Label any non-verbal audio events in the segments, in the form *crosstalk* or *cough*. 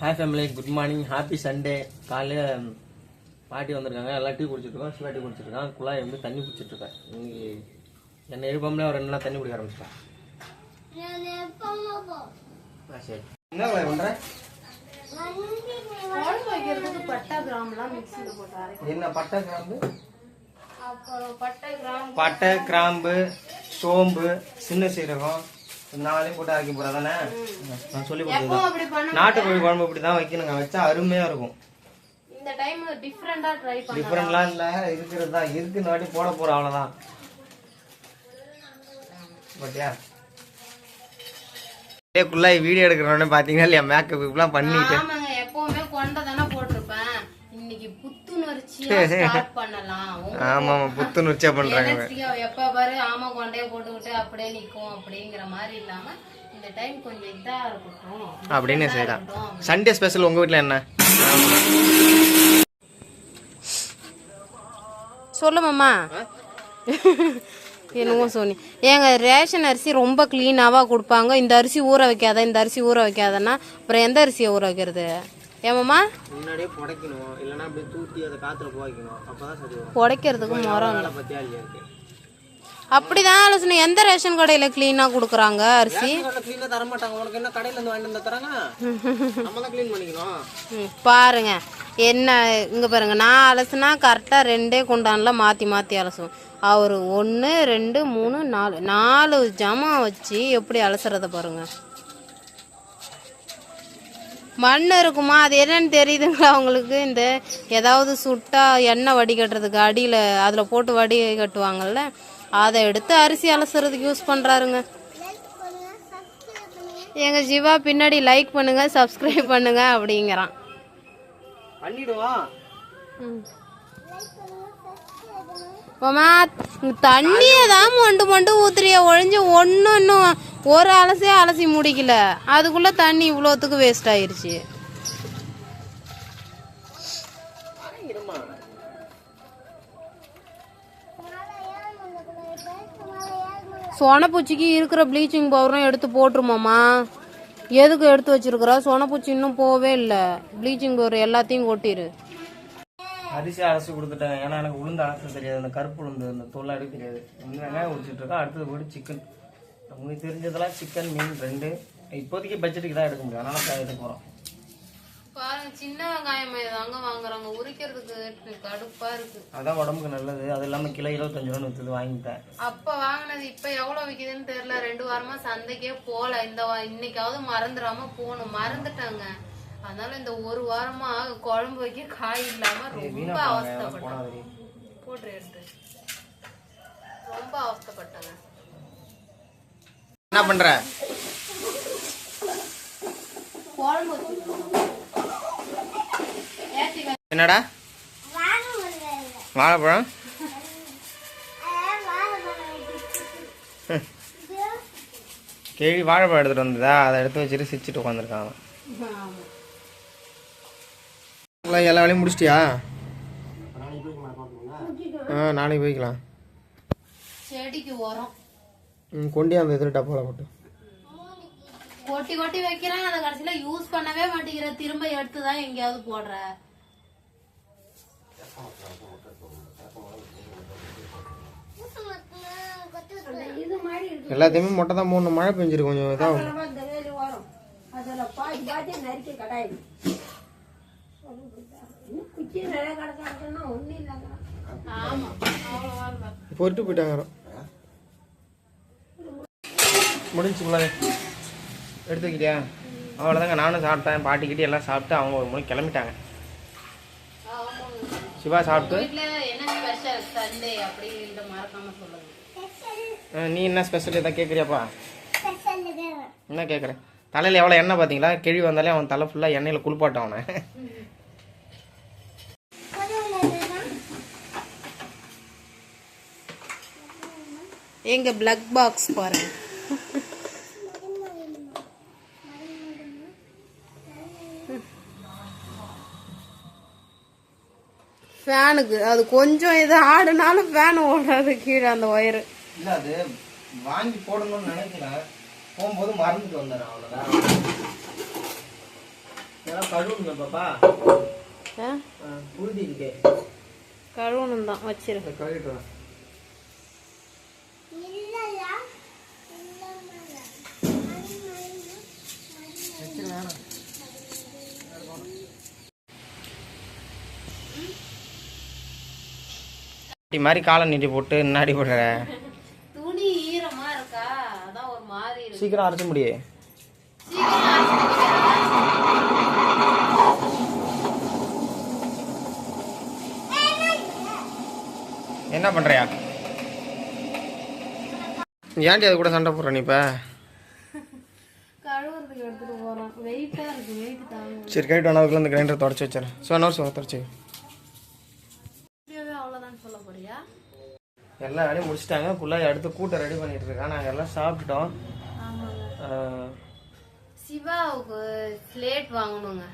Hi family good morning happy Sunday காலையில் பாட்டி வந்திருக்காங்க. எல்லாம் டீ குடிச்சிட்டு இருக்கோம் சிவா டீ குடிச்சிட்டு இருக்கான் குழாய் வந்து தண்ணி குடிச்சிட்டு இருக்கேன் இன்னைக்கு என்னை எழுப்பாமலே ஒரு ரெண்டு நாள் தண்ணி குடிக்க ஆரம்பிச்சிட்டேன் ஆ சரி. என்ன குழாய் பண்ணுறேன் என்ன பட்டை கிராம்பு? பட்டை கிராம்பு. பட்டை கிராம்பு சோம்பு சின்ன சீரகம். நாளையும் போட்டு அரைக்க தானே நான் சொல்லி கொடுத்தது நாட்டுக்கோழி குழம்பு இப்படி தான் வைக்கணுங்க. வச்சா அருமையாக இருக்கும். இந்த டைம் டிஃப்ரெண்டா ட்ரை பண்ண டிஃப்ரெண்ட்லாம் இல்லை. இருக்கிறது தான். இருக்கு இந்த வாட்டி போட போகிறோம் அவ்வளோதான் பட்டியா குள்ளாய் வீடியோ எடுக்கிறோன்னு பார்த்தீங்கன்னா இல்லையா? மேக்கப் இப்பெல்லாம் பண்ணிட்டு. ஆமாங்க எப்பவுமே கொண்டை தானே போட்டிருப்பேன் இன்னைக்கு புத்துணர்ச்சியா ஸ்டார்ட் பண்ணலாம். *laughs* ஆமாம் ஆமாம் புத்துணர்ச்சியாக பண்ணுறாங்க எனர்ஜியா எப்ப பாரு ஆமா கொண்டையை போட்டுக்கிட்டு அப்படியே நிக்கும் அப்படிங்கிற மாதிரி இல்லாம இந்த டைம் கொஞ்சம் இதா இருக்கட்டும். அப்படின்னு செய்யலாம். சண்டே ஸ்பெஷல் உங்கள் வீட்டில் என்ன? சொல்லு மாமா. என்னவோ சொன்னி ஏங்க ரேஷன் அரிசி ரொம்ப க்ளீனாவாக கொடுப்பாங்க. இந்த அரிசி ஊற வைக்காத இந்த அரிசி ஊற வைக்காதன்னா அப்புறம் எந்த அரிசியை ஊற வைக்கிறது? ஏமாம்மா முன்னாடியே புடைக்கணும். இல்லைன்னா அப்படியே தூத்தி அதை காற்றுல போய்க்கணும் அப்போ தான் சரி புடைக்கிறதுக்கு இருக்கு? அப்படிதான் ஆலோசனை. எந்த ரேஷன் கடையில் க்ளீனாக கொடுக்குறாங்க அரிசி? தர மாட்டாங்க. உனக்கு என்ன கடையில் இருந்து வாங்கிட்டு வந்து தராங்க? நம்ம தான் க்ளீன் பண்ணிக்கணும். ம், பாருங்க. என்ன இங்கே பாருங்க. நான் அலசுனா கரெக்டாக ரெண்டே குண்டானில் மாற்றி மாற்றி அலசும் அவர் ஒன்று ரெண்டு மூணு நாலு. நாலு ஜாமான் வச்சு எப்படி அலசுறத பாருங்க. மண் இருக்குமா? அது என்னன்னு தெரியுதுங்களா அவங்களுக்கு இந்த ஏதாவது சுட்டா எண்ணெய் வடிகட்டுறதுக்கு அடியில் அதில் போட்டு வடி கட்டுவாங்கல்ல? அதை எடுத்து அரிசி அலசுறதுக்கு யூஸ் பண்ணுறாருங்க எங்கள் ஜிவா பின்னாடி லைக் பண்ணுங்க சப்ஸ்கிரைப் பண்ணுங்க அப்படிங்கிறான். பண்ணிடுவோம் மாமா தண்ணியை தான் மொண்டு மொண்டு ஊத்துறிய ஒழிஞ்சு ஒன்றும் இன்னும் ஒரு அலசே அலசி முடிக்கல. அதுக்குள்ளே தண்ணி இவ்வளோத்துக்கு வேஸ்ட் ஆயிடுச்சு சொனப்பூச்சிக்கு இருக்கிற ப்ளீச்சிங் பவுடரும் எடுத்து போட்டுருமாம்மா எதுக்கு எடுத்து வச்சிருக்கிறா? சொனப்பூச்சி இன்னும் போவே இல்லை. ப்ளீச்சிங் பவுடர் எல்லாத்தையும் கொட்டிரு. அரிசி அரைச்சி கொடுத்துட்டேன். ஏன்னா எனக்கு உளுந்து அரைச்ச தெரியாது. அந்த கருப்பு உளுந்து அந்த தோல் எடுக்க தெரியாது. வந்து வெங்காயம் உடிச்சிட்டு இருக்கேன். அடுத்தது போய்ட்டு சிக்கன் உங்களுக்கு தெரிஞ்சதெல்லாம் சிக்கன் மீன் ரெண்டு இப்போதைக்கு பட்ஜெட்டுக்கு தான் எடுக்க முடியும். அதனால தான் எடுக்க போகிறோம் சின்ன வெங்காயம் தாங்க வாங்குறாங்க. உரிக்கிறதுக்கு கடுப்பா இருக்கு. அதான் உடம்புக்கு நல்லது. அது இல்லாமல் கிலோ இருபத்தஞ்சு ரூபா விற்றுது வாங்கிட்டேன். அப்ப வாங்கினது இப்ப எவ்வளவு விக்குதுன்னு தெரியல. ரெண்டு வாரமா சந்தைக்கே போல. இந்த இன்னைக்காவது மறந்துடாம போகணும். மறந்துட்டாங்க. அதனால இந்த ஒரு வாரமா குழம்பு வைக்க காய் இல்லாம ரொம்ப அவஸ்தைப்பட்டேன். போட்டு எடுத்து ரொம்ப அவஸ்தைப்பட்டாங்க. என்ன பண்ற? என்னடா? வாழைப்பழம்? கேள்வி வாழைப்பழம் எடுத்துட்டு வந்ததா? அதை எடுத்து வச்சுட்டு சிரிச்சிட்டு உட்காந்துருக்கான் எல்லா வேலையும் முடிச்சிட்டியா? ஆ நாளைக்கு போய்க்கலாம். செடிக்கு உரம். ம் கொண்டு அந்த இதில் டப்பாவில் போட்டு. கொட்டி கொட்டி வைக்கிறேன். அதை கடைசியில யூஸ் பண்ணவே மாட்டேங்கிற. திரும்ப எடுத்து தான் எங்கேயாவது போடுற. எல்லாத்தையுமே மொட்டை தான் போடணும் மழை பெஞ்சிருக்கு கொஞ்சம் இதாகும். பொருட்டு போயிட்டாங்க. முடிஞ்சுங்களா எடுத்து அவ்வளோதாங்க நானும் சாப்பிட்டேன். பாட்டிக்கிட்டே எல்லாம் சாப்பிட்டு அவங்க ஒரு மணி கிளம்பிட்டாங்க. சிவா சாப்பிட்டு. நீ என்ன ஸ்பெஷல் எதாவது கேட்குறியாப்பா என்ன கேட்குறேன் தலையில் எவ்வளோ எண்ணெய் பார்த்தீங்களா? கிழி வந்தாலே அவன் தலை ஃபுல்லாக எண்ணெயில் குளிப்பாட்டான் அவனை. எங்க பிளக் பாக்ஸ் பாருங்க. ஃபேனுக்கு அது கொஞ்சம் இது ஆடுனாலும் ஃபேன் ஓடாது கீழே அந்த ஒயரு இல்லை அது வாங்கி போடணும்னு நினைக்கிறேன். போகும்போது மறந்துட்டு வந்தேன் அவ்வளோதான் இதெல்லாம் கழுவுங்க பாப்பா. புழுதி இருக்கே கழுவணும் தான் வச்சிரு. இதை கழுவிட்டு இப்படி மாதிரி காலை நீட்டி போட்டு முன்னாடி போடுற? துணி ஈரமா இருக்கா? அதான் ஒரு மாதிரி சீக்கிரம் அரைச்ச முடியே. என்ன பண்றியா? ஏன்டி அது கூட சண்டை போடுற நீ இப்ப? கழுவுறதுக்கு எடுத்துட்டு போறோம். வெயிட்டா இருக்கு வெயிட் தாங்க. சரி கைட்டு வேணா அதுக்குள்ள இந்த கிரைண்டர் தொடச்சி வச்சிடறேன். ஸோ என்ன வருஷம் தொடச்சி இப்படியாவே அவ்வளவுதான் சொல்ல போறியா எல்லா வேலையும் முடிச்சிட்டாங்க. ஃபுல்லாக அடுத்து கூட்டம் ரெடி பண்ணிட்டு இருக்கேன் நாங்கள் எல்லாம் சாப்பிட்டுட்டோம். ஆஹ், சிவாவுக்கு ஸ்லேட் வாங்கணுங்க.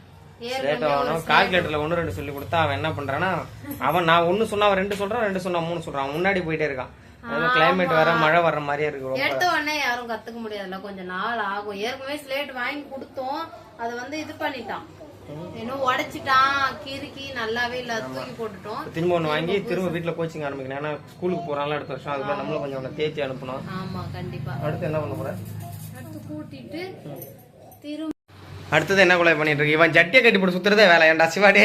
லேட்டாக வாங்கணும். கால்குலேட்டரில் ஒன்று ரெண்டு சொல்லி கொடுத்தா அவன் என்ன பண்ணுறான்னா அவன் நான் ஒன்று சொன்னா அவன் ரெண்டு சொல்கிறான் ரெண்டு சொன்னா மூணு சொல்கிறான் முன்னாடி போயிட்டே இருக்கான். கிளைமேட் வர மழை வர்ற மாதிரியே இருக்கு எடுத்த உடனே யாரும் கத்துக்க முடியாதுல்ல. கொஞ்சம் நாள் ஆகும். ஏற்கனவே ஸ்லேட் வாங்கி கொடுத்தோம். அதை வந்து இது பண்ணிட்டான். இன்னும் உடைச்சிட்டான். கிறுக்கி நல்லாவே இல்ல அது தூக்கி போட்டுட்டோம். திரும்ப ஒன்று வாங்கி திரும்ப வீட்டில் கோச்சிங் ஆரம்பிக்கணும். ஏன்னா ஸ்கூலுக்கு போகிறான்ல அடுத்த வருஷம். அதுக்குள்ள நம்மளும் கொஞ்சம் அவனை தேத்தி அனுப்பணும். ஆமா கண்டிப்பா. அடுத்து என்ன பண்ண போகிறேன் அடுத்து கூட்டிட்டு திரும்ப அடுத்தது என்ன கொலை பண்ணிட்டு இருக்கு? இவன் ஜட்டியை கட்டி போட்டு சுத்துறதே வேலை. ஏன்டா சிவாடே?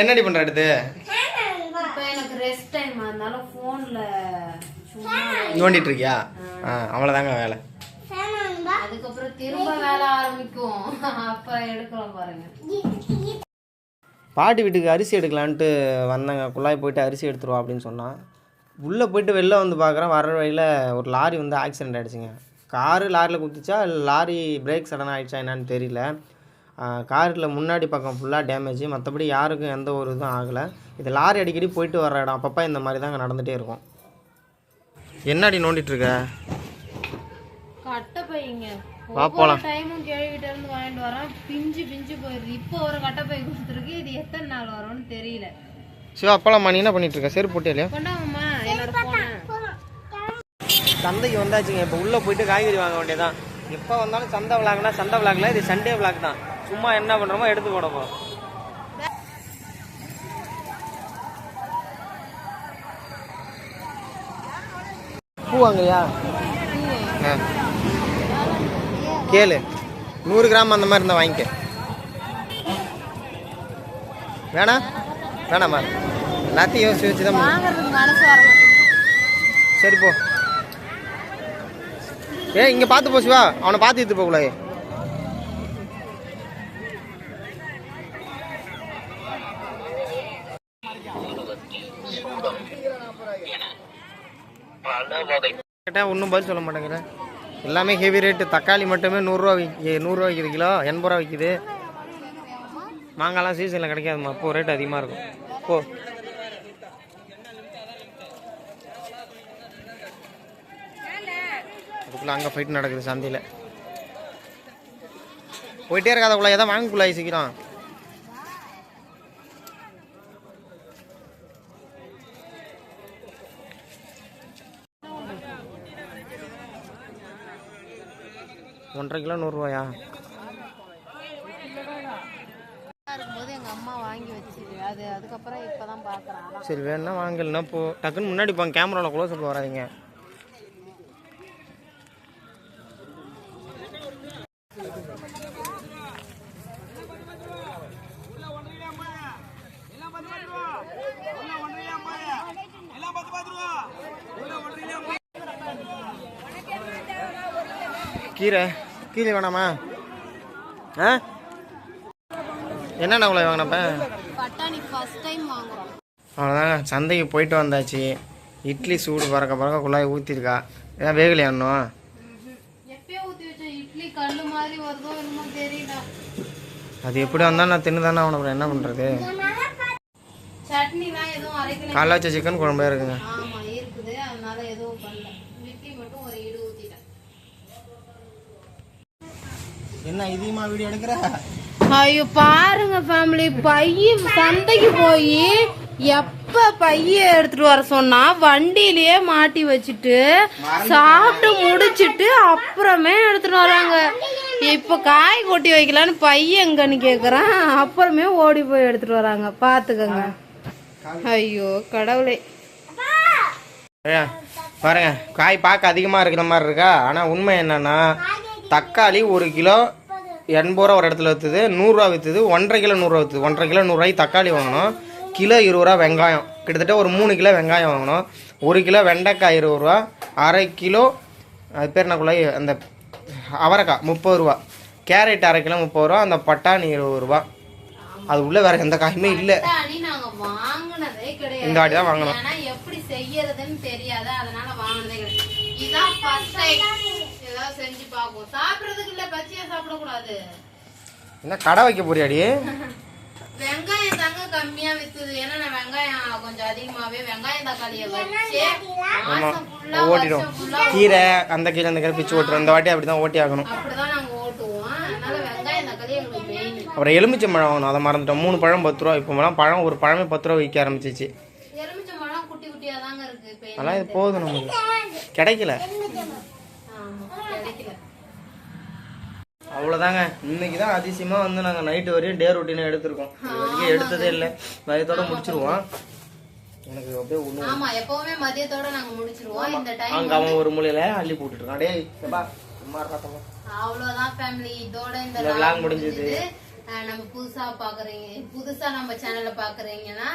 என்னடி பண்ற அடுத்து? எனக்கு ரெஸ்ட் டைம் அதனால போன்ல சும்மா நோண்டிட்டு இருக்கியா? ஆ. அவ்வளோதாங்க வேலை. அதுக்கப்புறம் திரும்ப வேலை ஆரம்பிக்கும். அப்ப எடுக்கலாம் பாருங்க. பாட்டி வீட்டுக்கு அரிசி எடுக்கலான்ட்டு வந்தாங்க. குழாய் போயிட்டு அரிசி எடுத்துருவா அப்படின்னு சொன்னான் உள்ளே போயிட்டு வெளில வந்து பார்க்குறேன் வர வழியில் ஒரு லாரி வந்து ஆக்சிடென்ட் ஆகிடுச்சிங்க காரு லாரியில் குத்திச்சா லாரி பிரேக் சடன் ஆகிடுச்சா என்னன்னு தெரியல. காரில் முன்னாடி பக்கம் ஃபுல்லாக டேமேஜ் மற்றபடி யாருக்கும் எந்த ஒரு இதுவும் ஆகலை. இது லாரி அடிக்கடி போயிட்டு வர இடம். அப்பப்போ இந்த மாதிரி தாங்க நடந்துகிட்டே இருக்கும். என்னடி நோண்டிகிட்ருக்க வா போலாம். டைமும் கேள்விகிட்ட இருந்து வாங்கிட்டு வரேன் பிஞ்சு பிஞ்சு போயிருது இப்போ ஒரு கட்டை பை கொடுத்துருக்கு. இது எத்தனை நாள் வரும்னு தெரியல. சிவா அப்போலாம் நீ என்ன பண்ணிட்டு இருக்க? செருப்பு போட்டே இல்லையா? கொண்டாங்கம்மா என்னோட சந்தைக்கு வந்தாச்சுங்க. இப்போ உள்ளே போயிட்டு காய்கறி வாங்க வேண்டியதான் எப்போ வந்தாலும் சந்தை விளாக்னா சந்தை விளாக்ல இது சண்டே விளாக் தான். சும்மா என்ன பண்ணுறோமோ எடுத்து போட போகிறோம் பூ வாங்கலையா. கேளு. நூறு கிராம் அந்த மாதிரி இருந்தால் வாங்கிக்க. வேணா? வேணாம்மா. எல்லாத்தையும் யோசிச்சு வச்சு தான் வாங்குறதுக்கு மனசு வர மாட்டேங்குது. சரி போ. ஏய் இங்க பார்த்து போ சிவா. அவனை பார்த்து எடுத்து போகக்கூடாது கேட்டா ஒன்றும் பதில் சொல்ல மாட்டேங்கிற. எல்லாமே ஹெவி ரேட்டு தக்காளி மட்டுமே நூறுரூவா விற்கி நூறுரூவா விற்கிது கிலோ. எண்பது ரூபா விற்கிது மாங்காய்லாம் சீசனில் கிடைக்காதுமா அப்போ ரேட் அதிகமாக இருக்கும். போ. அதுக்குள்ள அங்கே ஃபைட் நடக்குது சந்தையில். போயிட்டே இருக்காத குழாய் தான் வாங்க சீக்கிரம் ஒன்றரை கிலோ நூறுரூவாயா? இருக்கும்போது எங்க அம்மா வாங்கி வச்சிருக்கு. அது அதுக்கப்புறம் பாக்குறேன். அதான் சரி வேணா வாங்கலன்னா போ. டக்குன்னு முன்னாடி போங்க கேமராவில் க்ளோஸ் அப் வராதீங்க. கீரை? கீரை வேணாமா? ஆ? என்னென்ன குழாய் வாங்கினப்ப? பட்டாணி ஃபர்ஸ்ட் டைம் வாங்குறோம். அவ்வளோதாங்க சந்தைக்கு போயிட்டு வந்தாச்சு. இட்லி சூடு பறக்க பறக்க குழாய் ஊற்றிருக்கா ஏதாவது வேகலையா இன்னும்? அது எப்படி வந்தாலும் நான் தின்னு தானே அவனை என்ன பண்ணுறது வச்ச சிக்கன் குழம்பே இருக்குங்க ஆமா இருக்குது அதனால எதுவும் பண்ணல இட்லி மட்டும் ஒரு இடு ஊத்திட்டேன் என்ன இதையுமா வீடியோ எடுக்கிற? ஐயோ பாருங்க ஃபேமிலி பையன் சந்தைக்கு போய் எப்ப பைய எடுத்துட்டு வர சொன்னா வண்டியிலேயே மாட்டி வச்சுட்டு சாப்பிட்டு முடிச்சிட்டு அப்புறமே எடுத்துட்டு வராங்க. இப்ப காய் கொட்டி வைக்கலான்னு பையன் எங்கன்னு கேக்குறான். அப்புறமே ஓடி போய் எடுத்துட்டு வராங்க. பாத்துக்கங்க. ஐயோ கடவுளே. பாருங்க. காய் பார்க்க அதிகமாக இருக்கிற மாதிரி இருக்கா? ஆனால் உண்மை என்னன்னா தக்காளி ஒரு கிலோ எண்பது ரூபா ஒரு இடத்துல விற்றுது நூறுரூவா விற்றுது ஒன்றரை கிலோ நூறுரூவா விற்றுது ஒன்றரை கிலோ நூறுரூவாய்க்கு தக்காளி வாங்கணும். கிலோ இருபது ரூபா வெங்காயம். கிட்டத்தட்ட ஒரு மூணு கிலோ வெங்காயம் வாங்கணும். ஒரு கிலோ வெண்டைக்காய் இருபது ரூபா. அரை கிலோ அது பேர் என்னக்குள்ள அந்த அவரைக்காய் முப்பது ரூபா. கேரட் அரை கிலோ முப்பது ரூபா. அந்த பட்டாணி இருபது ரூபா. அது உள்ள வேற எந்த காயுமே இல்லை. இந்த தான் வாங்கணும். எப்படி செய்யறதுன்னு தெரியாது. அதனால வாங்குனதே கிடையாது. ஏதாவது செஞ்சு பார்ப்போம். சாப்பிடுறதுக்கு இல்ல பச்சையா சாப்பிடக்கூடாது. என்ன கடை வைக்க போறியாடி? வெங்காயம் தாங்க கம்மியா வித்துது. ஏன்னா நான் வெங்காயம் கொஞ்சம் அதிகமாவே வெங்காயம் தக்காளியை வச்சு மாசம் ஃபுல்லா ஓட்டிடும் வருஷம் ஃபுல்லா கீரை அந்த கீரை அந்த கீரை பிச்சு ஓட்டுறோம். இந்த வாட்டி அப்படி தான் ஓட்டி ஆகணும். அப்படிதான் நாங்க ஓட்டுவோம். அதனால வெங்காயம் தக்காளி எங்களுக்கு மெயின் அப்புறம் எலுமிச்சை பழம் வாங்கணும். அதை மறந்துட்டோம். மூணு பழம் பத்து ரூபா இப்போலாம் பழம் ஒரு பழமே பத்து ரூபா விற்க ஆரம்பிச்சிச்சு. எலுமிச்சை பழம் குட்டி குட்டியா தாங்க இருக்கு. இப்ப அதெல்லாம் இது போதும் நமக்கு கிடைக்கல. ஆமா கிடைக்கல அவ்வளோதாங்க இன்னைக்கு தான் அதிசயமாக வந்து நாங்கள் நைட்டு வரையும் டே ரொட்டீனை எடுத்திருக்கோம். இது வரைக்கும் எடுத்ததே இல்லை. வயதோட முடிச்சிருவோம். எனக்கு அப்படியே ஒன்று ஆமா எப்பவுமே மதியத்தோட நாங்க முடிச்சிருவோம். இந்த டைம் அங்கே அவன் ஒரு மூலையில அள்ளி போட்டுட்டு இருக்கான் டேய் எப்பா சும்மா இருக்காத்தம்மா அவ்வளவுதான் ஃபேமிலி இதோட இந்த vlog முடிஞ்சது. நம்ம புதுசா பாக்குறீங்க புதுசா நம்ம சேனல்ல பாக்குறீங்கன்னா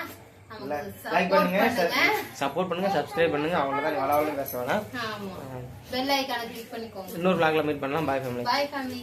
லைக் சப்போர்ட் பண்ணுங்க சப்போர்ட் பண்ணுங்க சப்ஸ்கிரைப் பண்ணுங்க. அவ்வளோதான் வளவலும் பேச வேணாம். ஆமா. பெல் ஐக்கான கிளிக் பண்ணிக்கோங்க. இன்னொரு vlogல மீட் பண்ணலாம். பாய் ஃபேமிலி பாய் ஃபேமிலி